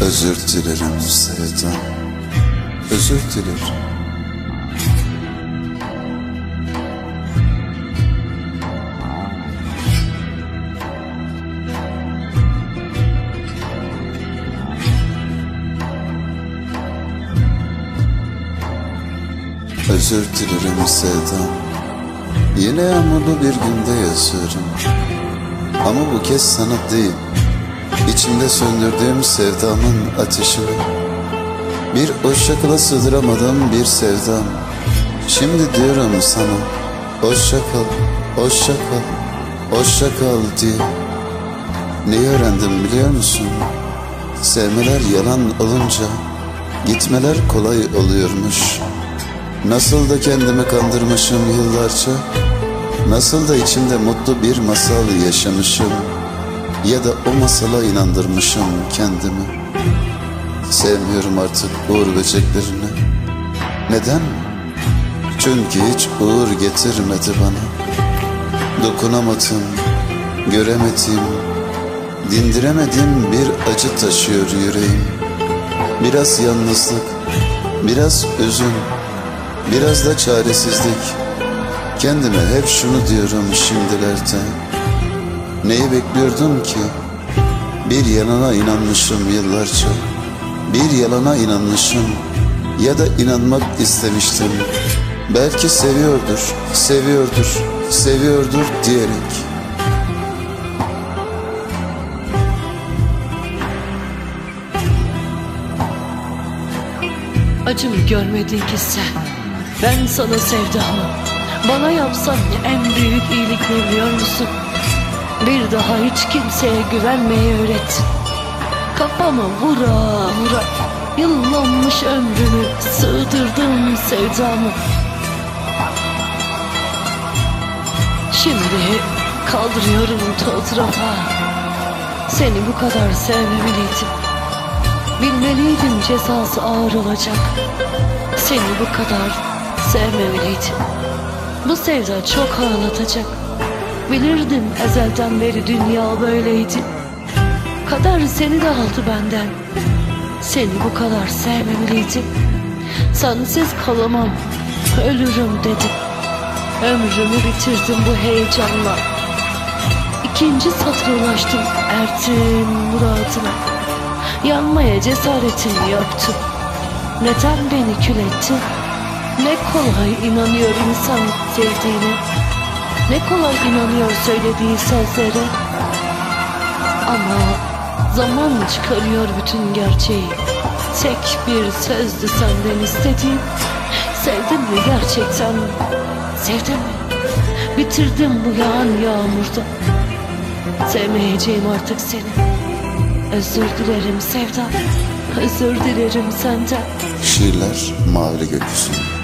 Özür dilerim sevdam Özür dilerim. Özür dilerim sevdam Yine yağmurlu bir günde yaşıyorum Ama bu kez sana değil İçimde söndürdüğüm sevdamın ateşini Bir hoşça kala sığdıramadığım bir sevdam. Şimdi diyorum sana Hoşça kal, hoşça kal, hoşça kal diye. Neyi öğrendim biliyor musun? Sevmeler yalan olunca Gitmeler kolay oluyormuş. Nasıl da kendimi kandırmışım yıllarca. Nasıl da içimde mutlu bir masal yaşamışım Ya da o masala inandırmışım kendimi. Sevmiyorum artık uğur böceklerini. Neden? Çünkü hiç uğur getirmedi bana. Dokunamadım, göremedim Dindiremedim bir acı taşıyor yüreğim. Biraz yalnızlık, biraz üzün Biraz da çaresizlik. Kendime hep şunu diyorum şimdilerde Neyi bekliyordum ki? Bir yalana inanmışım yıllarca. Bir yalana inanmışım. Ya da inanmak istemiştim. Belki seviyordur, seviyordur, seviyordur diyerek. Acımı görmedin ki sen. Ben sana sevdamı Bana yapsan en büyük iyilik ne biliyor musun? Bir daha hiç kimseye güvenmeyi öğret. Kafama vura vura Yıllanmış ömrümü Sığdırdım sevdamı. Şimdi kaldırıyorum tozrafa. Seni bu kadar sevmemeliydim Bilmeliydim cezası ağır olacak. Seni bu kadar sevmemeliydim Bu sevda çok ağlatacak Bilirdim ezelden beri dünya böyleydi. Kader seni de aldı benden. Seni bu kadar sevmemeliydim Sensiz kalamam Ölürüm dedim. Ömrümü bitirdim bu heyecanla. İkinci satıra ulaştım Ertin muradına. Yanmaya cesaretim yoktu. Neden beni kül ettin? Ne kolay inanıyor insan sevdiğine Ne kolay inanıyor söylediği sözlere. Ama zaman çıkarıyor bütün gerçeği. Tek bir sözdü senden istediğim. Sevdin mi gerçekten? Sevdin mi? Bitirdim bu yağan yağmurda. Sevmeyeceğim artık seni. Özür dilerim sevdam Özür dilerim senden. Şiirler mavi gökyüzünde